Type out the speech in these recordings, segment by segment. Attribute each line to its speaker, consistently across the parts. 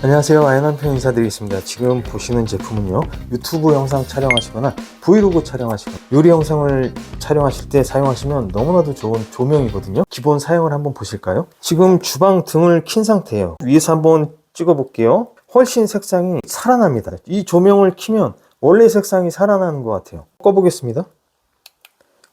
Speaker 1: 안녕하세요. 아연한편 인사드리겠습니다. 지금 보시는 제품은요. 유튜브 영상 촬영하시거나 브이로그 촬영하시거나 요리 영상을 촬영하실 때 사용하시면 너무나도 좋은 조명이거든요. 기본 사용을 한번 보실까요? 지금 주방 등을 킨 상태예요. 위에서 한번 찍어 볼게요. 훨씬 색상이 살아납니다. 이 조명을 키면 원래 색상이 살아나는 것 같아요. 꺼보겠습니다.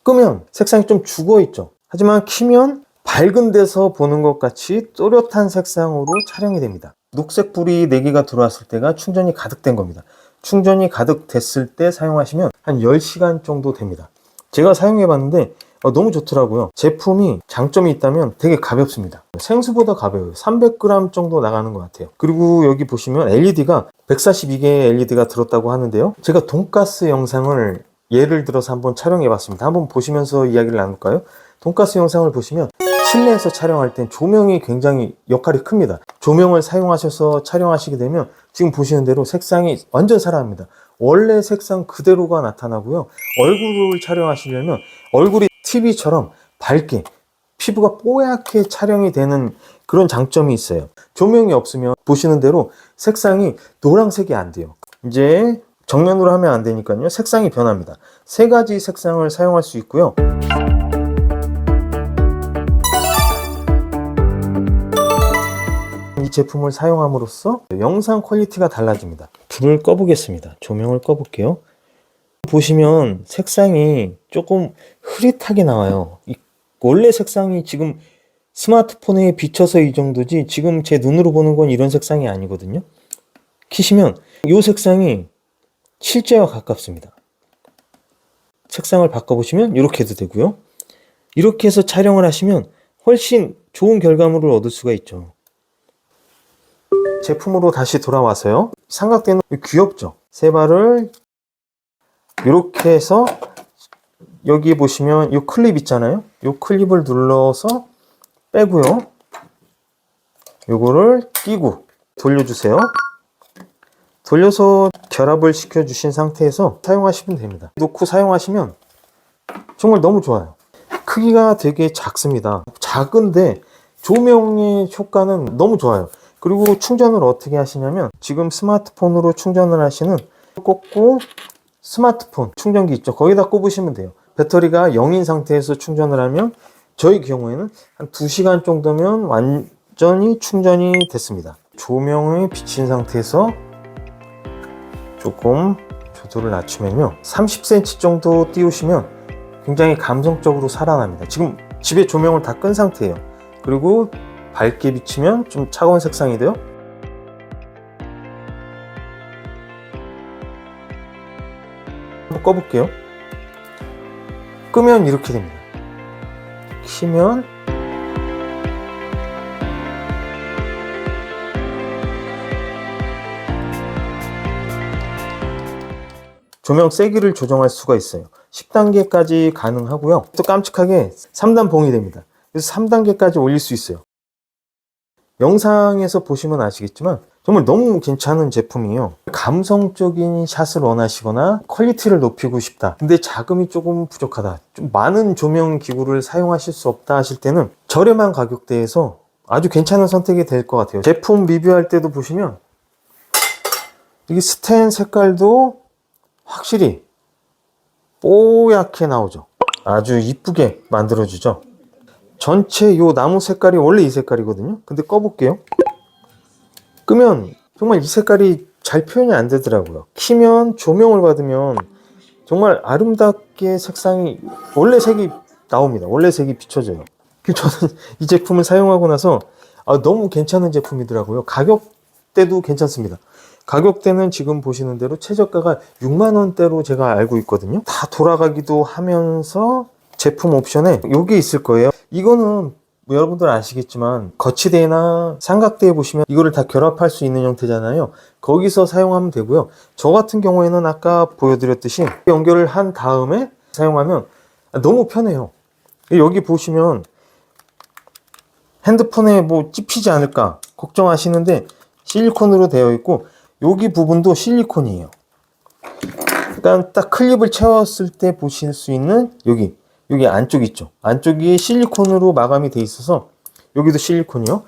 Speaker 1: 끄면 색상이 좀 죽어 있죠. 하지만 키면 밝은 데서 보는 것 같이 또렷한 색상으로 촬영이 됩니다. 녹색 불이 4개가 들어왔을 때가 충전이 가득된 겁니다. 충전이 가득 됐을 때 사용하시면 한 10시간 정도 됩니다. 제가 사용해 봤는데 어, 너무 좋더라고요. 제품이 장점이 있다면 되게 가볍습니다. 생수보다 가벼워요. 300g 정도 나가는 것 같아요. 그리고 여기 보시면 LED가 142개의 LED가 들었다고 하는데요. 제가 돈가스 영상을 예를 들어서 한번 촬영해 봤습니다. 한번 보시면서 이야기를 나눌까요? 돈가스 영상을 보시면 실내에서 촬영할 땐 조명이 굉장히 역할이 큽니다. 조명을 사용하셔서 촬영하시게 되면 지금 보시는 대로 색상이 완전 살아납니다. 원래 색상 그대로가 나타나고요. 얼굴을 촬영하시려면 얼굴이 TV처럼 밝게 피부가 뽀얗게 촬영이 되는 그런 장점이 있어요. 조명이 없으면 보시는 대로 색상이 노란색이 안 돼요. 이제 정면으로 하면 안 되니까요. 색상이 변합니다. 세 가지 색상을 사용할 수 있고요. 제품을 사용함으로써 영상 퀄리티가 달라집니다. 불을 꺼보겠습니다. 조명을 꺼볼게요. 보시면 색상이 조금 흐릿하게 나와요. 이 원래 색상이 지금 스마트폰에 비춰서 이 정도지 지금 제 눈으로 보는 건 이런 색상이 아니거든요. 키시면 이 색상이 실제와 가깝습니다. 색상을 바꿔보시면 이렇게 해도 되고요. 이렇게 해서 촬영을 하시면 훨씬 좋은 결과물을 얻을 수가 있죠. 제품으로 다시 돌아와서요. 삼각대는 귀엽죠? 세 발을 이렇게 해서 여기 보시면 이 클립 있잖아요. 이 클립을 눌러서 빼고요. 요거를 끼고 돌려주세요. 돌려서 결합을 시켜주신 상태에서 사용하시면 됩니다. 놓고 사용하시면 정말 너무 좋아요. 크기가 되게 작습니다. 작은데 조명의 효과는 너무 좋아요. 그리고 충전을 어떻게 하시냐면 지금 스마트폰으로 충전을 하시는 꽂고 스마트폰 충전기 있죠. 거기다 꼽으시면 돼요. 배터리가 0인 상태에서 충전을 하면 저희 경우에는 한 2시간 정도면 완전히 충전이 됐습니다. 조명을 비친 상태에서 조금 조도를 낮추면요. 30cm 정도 띄우시면 굉장히 감성적으로 살아납니다. 지금 집에 조명을 다 끈 상태예요. 그리고 밝게 비치면 좀 차가운 색상이 돼요. 한번 꺼볼게요. 끄면 이렇게 됩니다. 키면 조명 세기를 조정할 수가 있어요. 10단계까지 가능하고요. 또 깜찍하게 3단 봉이 됩니다. 그래서 3단계까지 올릴 수 있어요. 영상에서 보시면 아시겠지만 정말 너무 괜찮은 제품이에요. 감성적인 샷을 원하시거나 퀄리티를 높이고 싶다. 근데 자금이 조금 부족하다. 좀 많은 조명 기구를 사용하실 수 없다 하실 때는 저렴한 가격대에서 아주 괜찮은 선택이 될 것 같아요. 제품 리뷰할 때도 보시면 이게 스텐 색깔도 확실히 뽀얗게 나오죠. 아주 이쁘게 만들어주죠. 전체 요 나무 색깔이 원래 이 색깔이거든요. 근데 꺼볼게요. 끄면 정말 이 색깔이 잘 표현이 안 되더라고요. 키면 조명을 받으면 정말 아름답게 색상이 원래 색이 나옵니다. 원래 색이 비춰져요. 그래서 저는 이 제품을 사용하고 나서 아, 너무 괜찮은 제품이더라고요. 가격대도 괜찮습니다. 가격대는 지금 보시는 대로 최저가가 6만 원대로 제가 알고 있거든요. 다 돌아가기도 하면서 제품 옵션에 여기 있을 거예요. 이거는 뭐 여러분들 아시겠지만 거치대나 삼각대에 보시면 이거를 다 결합할 수 있는 형태잖아요. 거기서 사용하면 되고요. 저 같은 경우에는 아까 보여드렸듯이 연결을 한 다음에 사용하면 너무 편해요. 여기 보시면 핸드폰에 뭐 찝히지 않을까 걱정하시는데 실리콘으로 되어 있고 여기 부분도 실리콘이에요. 그러니까 딱 클립을 채웠을 때 보실 수 있는 여기 여기 안쪽 있죠. 안쪽이 실리콘으로 마감이 돼 있어서 여기도 실리콘이요.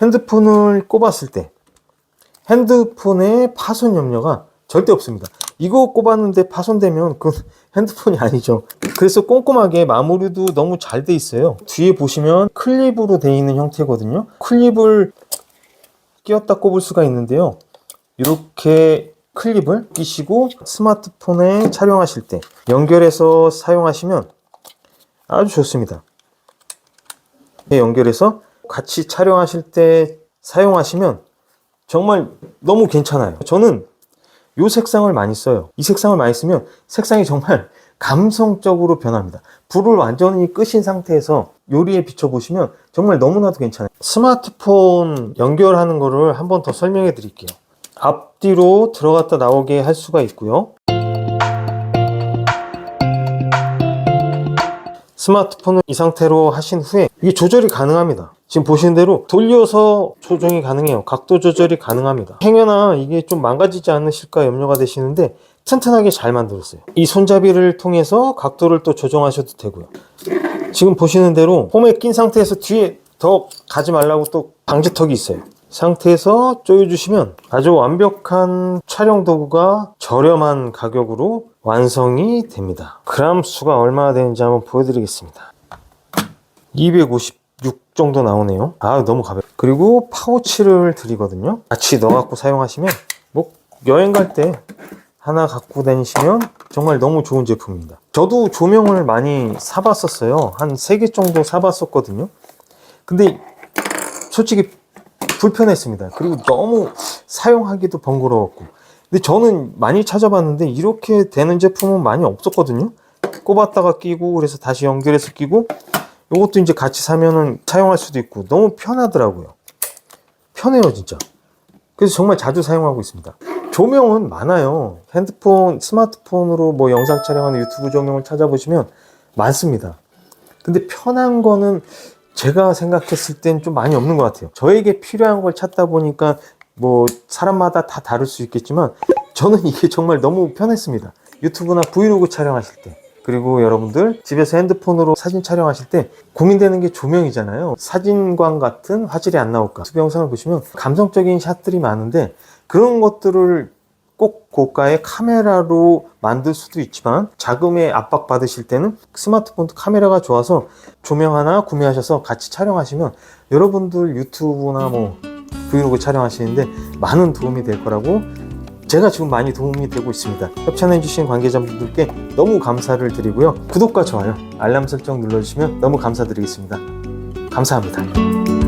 Speaker 1: 핸드폰을 꼽았을 때 핸드폰에 파손 염려가 절대 없습니다. 이거 꼽았는데 파손되면 그 핸드폰이 아니죠. 그래서 꼼꼼하게 마무리도 너무 잘 돼 있어요. 뒤에 보시면 클립으로 돼 있는 형태거든요. 클립을 끼웠다 꼽을 수가 있는데요. 이렇게 클립을 끼시고 스마트폰에 촬영하실 때 연결해서 사용하시면 아주 좋습니다. 네, 연결해서 같이 촬영하실 때 사용하시면 정말 너무 괜찮아요. 저는 이 색상을 많이 써요. 이 색상을 많이 쓰면 색상이 정말 감성적으로 변합니다. 불을 완전히 끄신 상태에서 요리에 비춰보시면 정말 너무나도 괜찮아요. 스마트폰 연결하는 거를 한 번 더 설명해 드릴게요. 앞뒤로 들어갔다 나오게 할 수가 있고요. 스마트폰을 이 상태로 하신 후에 이게 조절이 가능합니다. 지금 보시는 대로 돌려서 조정이 가능해요. 각도 조절이 가능합니다. 행여나 이게 좀 망가지지 않으실까 염려가 되시는데 튼튼하게 잘 만들었어요. 이 손잡이를 통해서 각도를 또 조정하셔도 되고요. 지금 보시는 대로 홈에 낀 상태에서 뒤에 더 가지 말라고 또 방지턱이 있어요. 상태에서 조여주시면 아주 완벽한 촬영 도구가 저렴한 가격으로 완성이 됩니다. 그람 수가 얼마나 되는지 한번 보여드리겠습니다. 256 정도 나오네요. 아 너무 가벼워. 그리고 파우치를 드리거든요. 같이 넣어갖고 사용하시면 뭐 여행 갈 때 하나 갖고 다니시면 정말 너무 좋은 제품입니다. 저도 조명을 많이 사봤었어요. 한 3개 정도 사봤었거든요. 근데 솔직히 불편했습니다. 그리고 너무 사용하기도 번거로웠고. 근데 저는 많이 찾아봤는데 이렇게 되는 제품은 많이 없었거든요. 꼽았다가 끼고 그래서 다시 연결해서 끼고 이것도 이제 같이 사면은 사용할 수도 있고 너무 편하더라고요. 편해요 진짜. 그래서 정말 자주 사용하고 있습니다. 조명은 많아요. 핸드폰, 스마트폰으로 뭐 영상 촬영하는 유튜브 조명을 찾아보시면 많습니다. 근데 편한 거는 제가 생각했을 땐 좀 많이 없는 것 같아요. 저에게 필요한 걸 찾다 보니까 뭐 사람마다 다 다를 수 있겠지만 저는 이게 정말 너무 편했습니다. 유튜브나 브이로그 촬영하실 때 그리고 여러분들 집에서 핸드폰으로 사진 촬영하실 때 고민되는 게 조명이잖아요. 사진관 같은 화질이 안 나올까. 유튜브 영상을 보시면 감성적인 샷들이 많은데 그런 것들을 꼭 고가의 카메라로 만들 수도 있지만 자금에 압박 받으실 때는 스마트폰도 카메라가 좋아서 조명 하나 구매하셔서 같이 촬영하시면 여러분들 유튜브나 뭐 브이로그 촬영하시는데 많은 도움이 될 거라고 제가 지금 많이 도움이 되고 있습니다. 협찬해주신 관계자분들께 너무 감사를 드리고요. 구독과 좋아요, 알람 설정 눌러주시면 너무 감사드리겠습니다. 감사합니다.